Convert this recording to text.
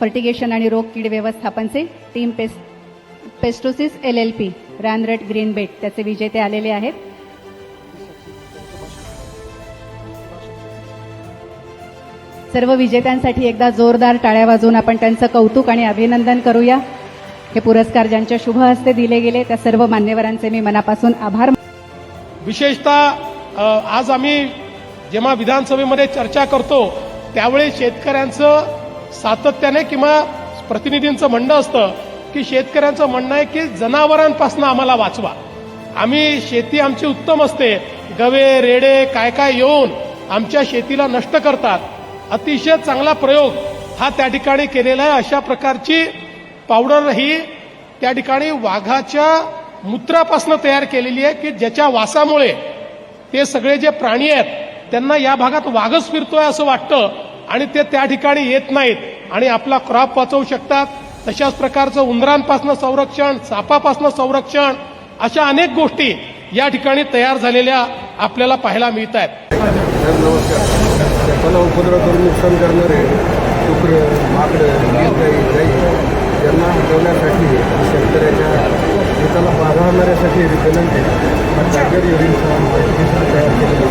Fertigation आणि रोग कीड व्यवस्थापनचे टीम पेस पेस्टोसिस एल एल पी रॅनरेट ग्रीन बेट त्याचे विजेते आलेले आहेत. सर्व विजेत्यांसाठी एकदा जोरदार टाळ्या वाजवून आपण त्यांचं कौतुक आणि अभिनंदन करूया. हे पुरस्कार ज्यांच्या शुभ हस्ते दिले गेले त्या सर्व मान्यवरांचे मी मनापासून आभार विशेषतः आज आम्ही जेव्हा विधानसभेमध्ये चर्चा करतो त्यावेळी शेतकऱ्यांचं सातत्याने किंवा प्रतिनिधींचं म्हणणं असतं की शेतकऱ्यांचं म्हणणं आहे की जनावरांपासून आम्हाला वाचवा. आम्ही शेती आमची उत्तम असते. गवे रेडे काय काय येऊन आमच्या शेतीला नष्ट करतात. अतिशय चांगला प्रयोग हा त्या ठिकाणी केलेला आहे. अशा प्रकारची पावडर ही त्या ठिकाणी वाघाच्या मूत्रापासून तयार केलेली आहे की ज्याच्या वासामुळे ते सगळे जे प्राणी आहेत त्यांना या भागात वाघच फिरतोय असं वाटतं. आणि ते त्या ठिकाणी येत नाहीत. आणि आपला क्रॉप वाचवू शकतात. तशाच प्रकारचं उंदरांपासून संरक्षण सापापासून संरक्षण अशा अनेक गोष्टी या ठिकाणी तयार झालेल्या आपल्याला पाहायला मिळत आहेत नमस्कार उपद्रव करून नुकसान करणारे डुकर माकडं गाई यांना हटवण्यासाठी शेतकऱ्याच्या शेताला बाधा आणण्यासाठी विनंती टायगर युरिन तयार केलेले